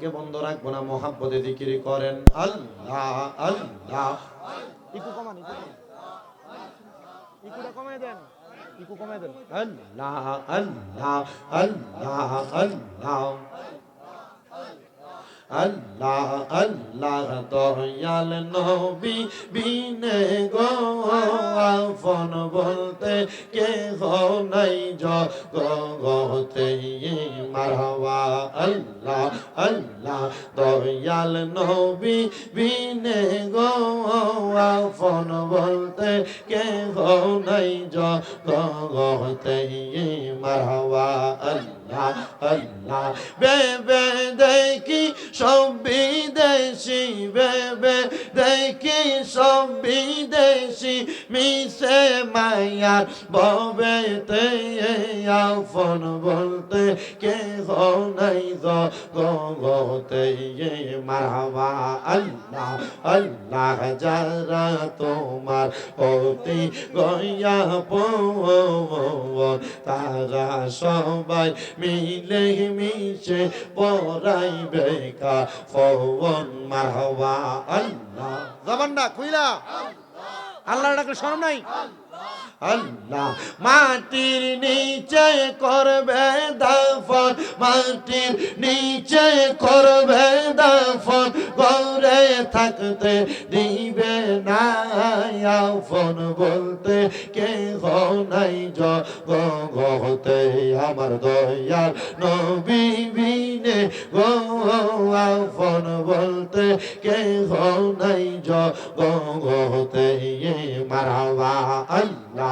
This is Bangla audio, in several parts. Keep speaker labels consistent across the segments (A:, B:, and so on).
A: কে বন্ধ রাখব না? মোহাব্বতে দিকিরি করেন। আল্লাহ আল্লাহ।
B: ইকু কমান দেন। ইকু দেন।
A: আল্লাহ আল্লাহ আল্লাহ আল্লাহ। আল্লাহ আল্লাহ, দয়াল নবী বিনে গো। আফন বলতে কে নাই জগতে। মারহাবা আল্লাহ আল্লাহ, দয়াল নবী বিনে গো আফন বলতে কে নাই জগতে। মারহাবা আল্লাহ আল্লাহ, বেবে দেখি সব বিদেশি, বেবে দেখি সব বিদেশি মিশে মায়ার ববেতে আফন বলতে কে নাই গতে মারহাবা আল্লাহ আল্লাহ যারা তোমার অতি গয়া তারা সবাই মিলে মিশে পড়াই বেকা ফবন মারহাবা আল্লাহ।
B: জবানটা খুইলা। আল্লাহ। ডাকলে শরম নাই?
A: আল্লাহ। মাটির নিচে করবে দাফন, মাটির নিচে করবে দাফন গৌরে থাকতে দিবে না আফন বলতে কে নাই জগতে। আমার দয়াল নবী বিনে গো আফন বলতে কে নাই জগতে। মারাবা আল্লাহ।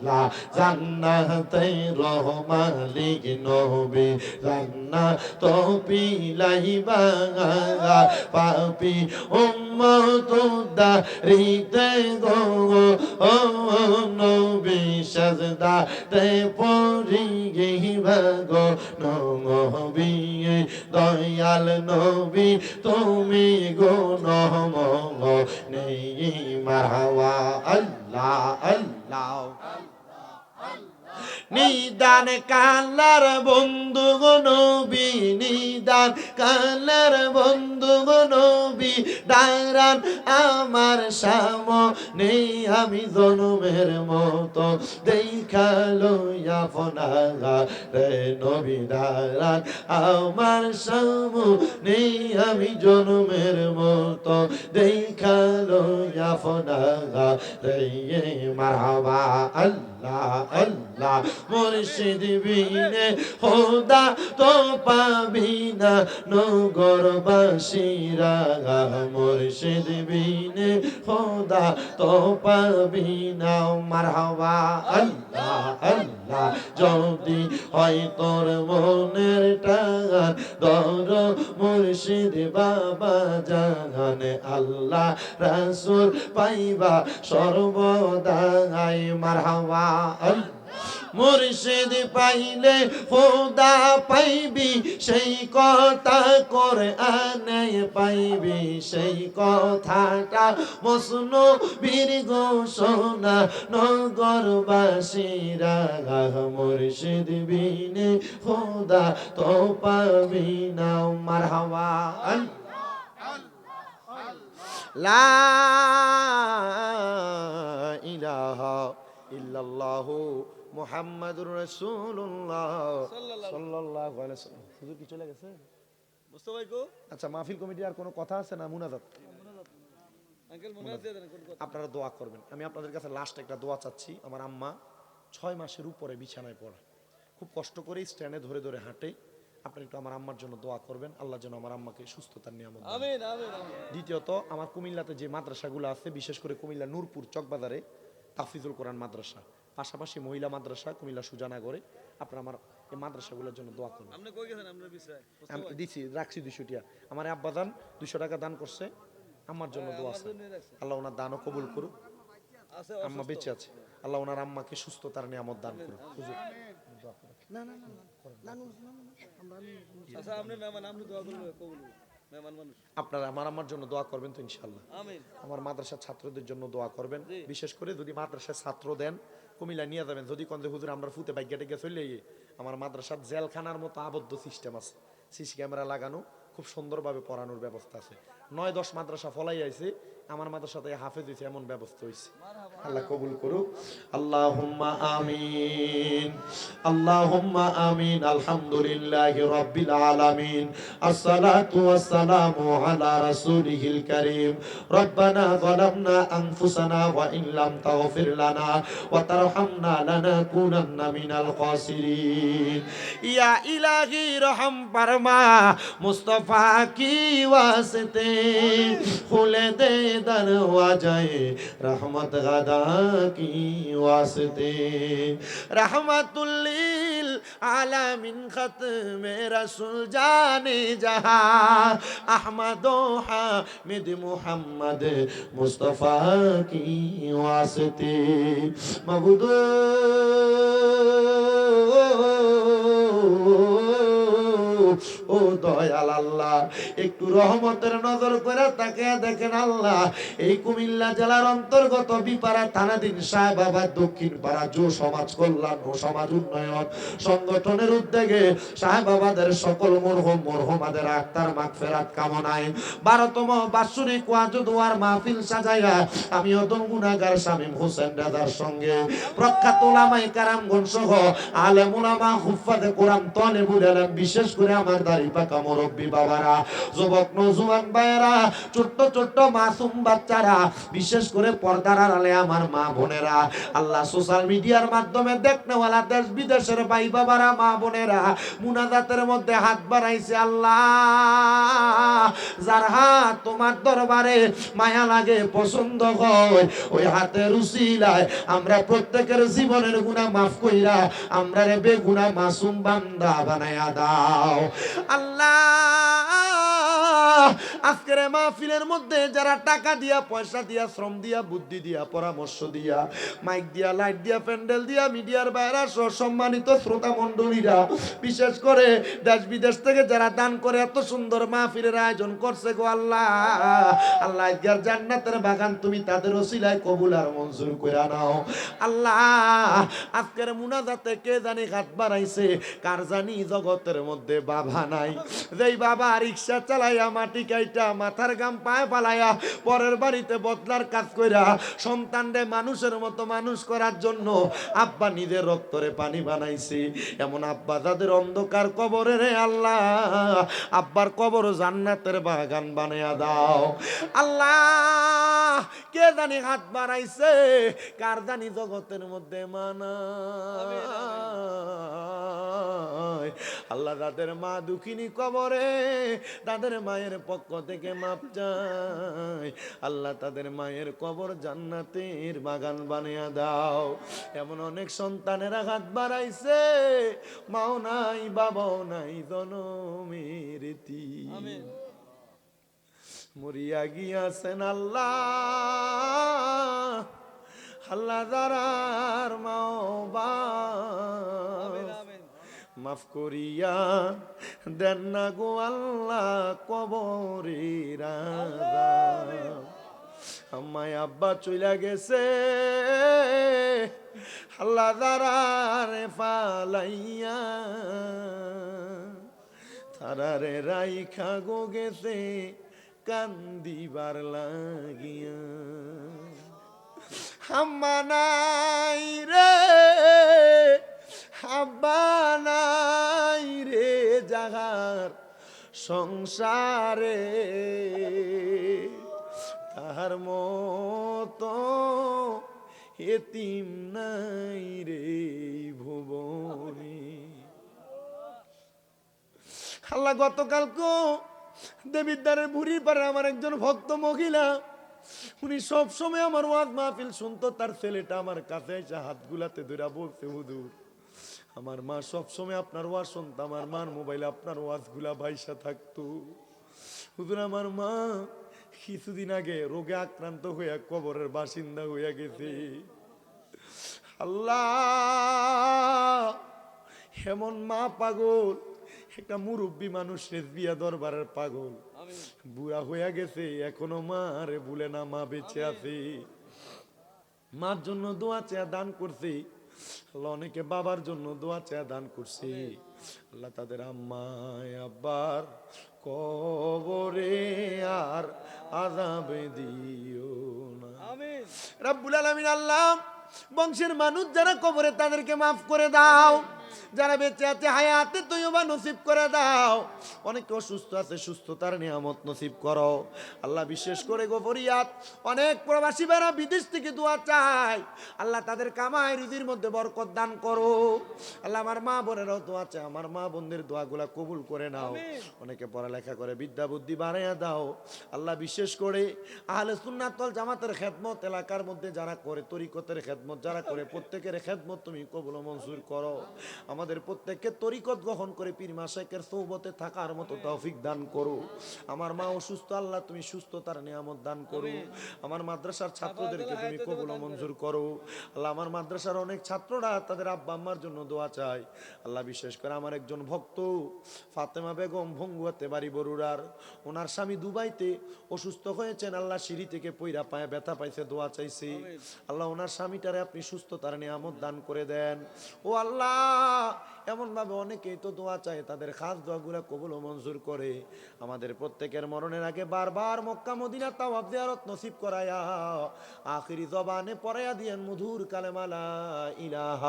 A: আল্লাহ। জান্নাতে রহমালিক নবী। জান্নাত পিলাইবা পাপি উম্মত দারিতে গো ও নবী সাজদা তে পরি গিবা গো নবী। দয়াল নবী, তুমি গো নম নেই মারহাওয়া আল্লাহ আল্লাহ। নিদান কালার বন্ধু গো নবী, নিদান কালার বন্ধু গো নবী দাঁড়ান আমার সামনে আমি জনমের মতো। দেখাল আপনারা রে নবী দাঁড়ান আমার সামনে আমি জনমের মতো। দেখাল আপনারা রে মারহাবা, আল্লাহ আল্লাহ মুর্শিদ বিনে খোদা তো পাবি না, নগরবাসীরা মুর্শিদ বিনে খোদা তো পাবি না। মারহাবা, আল্লাহ আল্লাহ, যদি হয় তোর মনের টান দর মুর্শিদ বাবা জাহান আল্লাহ, রাসূল পাইবা সর্বদাই। মারহাবা, আল্লাহ। মুর্শিদ পাইলে খোদা পাইবি, সেই কথা করে আনে পাইবি, সেই কথাটা মসন বীর ঘোষণা নগরবাসীরা। মুর্শিদ বিনে খোদা তো পাবি না, মারহাবা।
B: লা ইলাহা ইল্লাল্লাহু মুহাম্মাদুর রাসূলুল্লাহ। সাল্লাল্লাহু আলাইহি ওয়াসাল্লাম হুজুর কি চলে গেছে?
C: বুঝতে ভাই কো?
B: আচ্ছা মাহফিল কমিটি আর কোনো কথা আছে না মুনাজাত?
C: আঙ্কেল আছে দেন কোন কথা?
B: আপনারা দোয়া করবেন। আমি আপনাদের কাছে লাস্ট একটা দোয়া চাচ্ছি। আমার আম্মা ছয় মাসের উপরে বিছানায় পড়া। খুব কষ্ট করে স্ট্যান্ডে ধরে ধরে হাঁটে। আপনি একটু আমার আম্মার জন্য দোয়া করবেন। আল্লাহ যেন আমার আম্মাকে সুস্থতার নিয়ামত দ্বিতীয়ত আমার কুমিল্লাতে যে মাদ্রাসাগুলো আছে বিশেষ করে কুমিল্লা নূরপুর চকবাজারে তাফিজুল কোরআন মাদ্রাসা পাশাপাশি মহিলা মাদ্রাসা কুমিল্লা সুজানাগরে আপনারা আমার এই মাদ্রাসাগুলোর জন্য দোয়া করবেন
C: আপনি কই গেছেন আপনার
B: আমি দিছি রাখছি দুশো টিয়া আমার আব্বা দান দুশো টাকা দান করছে আমার জন্য দোয়া আছে আল্লাহ ওনার দানও কবুল করুক আম্মা বেঁচে আছে আল্লাহ ওনার আম্মাকে সুস্থতার নিয়ামত দান করুক হুজুর দোয়া করুন।
C: আচ্ছা আপনি মেহমান আপনি দোয়া করবেন কবুল মেহমান মানুষ
B: আপনারা আমার আমার জন্য দোয়া করবেন তো ইনশাল্লাহ আমার মাদ্রাসার ছাত্রদের জন্য দোয়া করবেন। বিশেষ করে যদি মাদ্রাসার ছাত্র দেন কুমিল্লা নিয়ে যাবেন। যদি কন্দে হুজুর আমরা ফুতে বাইক চলে গিয়ে আমার মাদ্রাসার জেলখানার মতো আবদ্ধ সিস্টেম আছে। সিসি ক্যামেরা লাগানো খুব সুন্দরভাবে পড়ানোর ব্যবস্থা আছে। নয় দশ মাদ্রাসা ফলাই আইছে আমার মাদ্রাসাতে হাফেজ হয়েছে, এমন ব্যবস্থা হয়েছে। আল্লাহ কবুল করুক।
A: আল্লাহুম্মা আমিন। আল্লাহুম্মা আমিন। আলহামদুলিল্লাহি রাব্বিল আলামিন। আসসালাতু ওয়াসসালামু আলা রাসূলিহিল কারীম। রব্বানা যালামনা আনফুসানা ওয়া ইন লাম তাগফির লানা ওয়া তারহামনা লানাকুনান্না মিনাল খাসিরিন। ইয়া ইলাহি রহম ফরমা, মুস্তাফা কি ওয়াস্তে? খুলে দে দরওয়াজায়ে রহমত গদা কি ওয়াস্তে রহমতুল্লিল আলামিন খতমে রাসূল জানে জাহা আহমদ ও হামিদ মুহাম্মদ মুস্তাফা কি ওয়াস্তে মাবুদ ও দয়াল আল্লাহ। একটু রহমতের নজর করে তাকে দেখেন আল্লাহ, এই কুমিল্লা জেলার অন্তর্গত বিপাড়া দক্ষিণ পাড়া সমাজ কল্যাণ ও সমাজ উন্নয়ন সংগঠনের উদ্যোগে সাহেবাবাদের সকল মরহম, মরহমাদের আক্তার মাগফেরাত কামনায় বারোতম বাৎসরিক ওয়াজুদুয়ার মাহফিল সাজাইয়া আমি অদম গুনাগার শামীম হোসেন দাদার সঙ্গে প্রখ্যাত ওলামাই কারামগণ সহ হুফাদে কোরআন তলে বুড়ালাম, বিশেষ করে আমার দাড়ি পাকা মুরব্বী বাবারা, যুবক নজুয়ান ভাইয়েরা, ছোট্ট ছোট্ট মাসুম বাচ্চারা, বিশেষ করে পর্দার আড়ালে আমার মা বোনেরা। আল্লাহ সোশ্যাল মিডিয়ার মাধ্যমে দেখনেওয়ালা দেশ বিদেশের ভাই বাবারা, মা বোনেরা, মুনাজাতের মধ্যে হাত বাড়াইছে আল্লাহ। যার হাত তোমার দরবারে মায়া লাগে, পছন্দ হয়, ওই হাতের উসিলায় আমরা প্রত্যেকের জীবনের গুণা মাফ কইরা আমরা রে বেগুনা মাসুম বান্দা বানায়া দাও। আল্লাহ আজকের মাহফিলের মধ্যে যারা টাকা দিয়া, পয়সা দিয়া, শ্রম দিয়া, বুদ্ধি দিয়া, পরামর্শ দিয়া মাইক দিয়া লাইট দিয়া, প্যান্ডেল দিয়া, মিডিয়ার বাইরা সহ সম্মানিত শ্রোতা মণ্ডলীরা, বিশেষ করে দেশ বিদেশ থেকে যারা দান করে এত সুন্দর মাহফিলের আয়োজন করছে গো আল্লাহ। আল্লাহ আজকের জান্নাতের বাগান তুমি তাদের ওসিলায় কবুল আর মঞ্জুর করে নাও। আল্লাহ, আজকের মুনাজাতে কে জানি হাত বাড়াইছে, কার জানি জগতের মধ্যে বাবা নাই। যেই বাবা রিক্সা চালাইয়া মাটি কাইটা মাথার গাম পায়ে পালাইয়া পরের বাড়িতে বদলার কাজ কইরা সন্তানরে মানুষের মতো মানুষ করার জন্য আব্বা নিজের রক্তরে পানি বানাইছি। এমন আব্বা যাদের অন্ধকার কবরে রে আল্লাহ, আব্বার কবর জান্নাতের বাগান বানাইয়া দাও। আল্লাহ কে জানি হাত বাড়াইছে? কার জানি জগতের মধ্যে মানা? আল্লাহ তাদের মা দুঃখিনী কবরে, তাদের মায়ের পক্ষ থেকে মাপ চায় আল্লাহ তাদের মায়ের কবর জান্নাতের বাগান বানিয়ে দাও। এমন অনেক সন্তানেরা হাত বাড়াইছে। মাও নাই, বাবাও নাই, জনমের মরিয়া গিয়াছেন আল্লাহ। আল্লাহ দারার মাও বা মাফ করিয়া দেন না গো আল্লাহ কবরের। আমায় আব্বা চইলা গেছে। আল্লাহ দারারে ফালাইয়া, তারারে রাইখা গো গেছে। কান্দিবার লাগিয়া। আম্মা নাই রে আব্বা নাই রে জাগার সংসারে। তাহার মতো এতিম নাই রে ভুবনী। আল্লাহ গতকালকে দেবিদ্বারের বুড়ির পারে আমার একজন ভক্ত মহিলা, উনি সবসময় আমার ওয়াজ মাহফিল শুনতো, তার ছেলেটা আমার কাছে এসে হাত গুলাতে ধরে বলছে হুদুর আমার মা সবসময় আপনার ওয়াজ শুনতো, আমার মার মোবাইলে আপনার ওয়াজগুলা ভাইসা থাকতো। হুদুর আমার মা কিছুদিন আগে রোগে আক্রান্ত হইয়া কবরের বাসিন্দা হইয়া গেছে। আল্লাহ, হেমন মা পাগল একটা মুরব্বী মানুষ শেষ রেজবিয়া দরবারের পাগল। বুড়া হইয়া গেছে এখনও মা আরে ভুলে না মা বেঁচে আছে। মার জন্য দোয়া চেয়া দান করছে। আল্লাহ অনেকে বাবার জন্য দোয়া চেয়া দান করছি। আল্লাহ তাদের আম্মায় আব্বার কবরে আর আজাবে দিও না।
B: আমিন।
A: রাব্বুল আলামিন আল্লাহ বংশের মানুষ যারা কবরে তাদেরকে মাফ করে দাও। যারা বেঁচে আছে হায়াতে তৈবা নসিব করে দাও। অনেকে অসুস্থ আছে সুস্থতার নিয়ামত নসিব করো। আল্লাহ বিশেষ করে গোপরিয়াত অনেক প্রবাসী বেড়া বিদেশ থেকে দোয়া চায়। আল্লাহ তাদের কামাই রুজির মধ্যে বরকত দান করো। আল্লাহ আমার মা বোনেরাও দোয়া চায়। আমার মা বোনদের দোয়াগুলা কবুল করে নাও। অনেকে পড়ালেখা করে বিদ্যা বুদ্ধি বাড়াইয়া দাও। আল্লাহ বিশেষ করে আহলে সুন্নাতল জামাতের খেদমত এলাকার মধ্যে যারা করে তরিকতের খেদমত যারা করে প্রত্যেকের খেদমত তুমি কবুল মঞ্জুর করো। আমাদের প্রত্যেককে তরিকত গ্রহণ করে পীর মাসেকের সৌবতে থাকার মতো তৌফিক দান করো। আমার মা অসুস্থ আল্লাহ তুমি সুস্থতার নিয়ামত দান করো। আমার মাদ্রাসার ছাত্রদেরকে তুমি কবুল মঞ্জুর করো। আল্লাহ আমার মাদ্রাসার অনেক ছাত্ররা তাদের আব্বা আম্মার জন্য দোয়া চায়। আল্লাহ বিশেষ করে আমার একজন ভক্ত ফাতেমা বেগম ভঙ্গুয়াতে বাড়ি বরুড়ার। ওনার স্বামী দুবাইতে অসুস্থ হয়েছেন আল্লাহ সিঁড়ি থেকে পইরা পায়ে ব্যথা পাইছে দোয়া চাইছি। আল্লাহ ওনার স্বামীটারে আপনি সুস্থতার নিয়ামত দান করে দেন। ও আল্লাহ! এমন ভাবে অনেকেই তো দোয়া চায়, তাদের খাস দোয়াগুলা কবুল মঞ্জুর করে। আমাদের প্রত্যেকের মরণের আগে বারবার মক্কা, মদিনা তাওয়াব জিয়ারত নসিব করায়া, আখিরি জবানে পড়াইয়া দিয়েন মধুর কালেমালা ইলাহা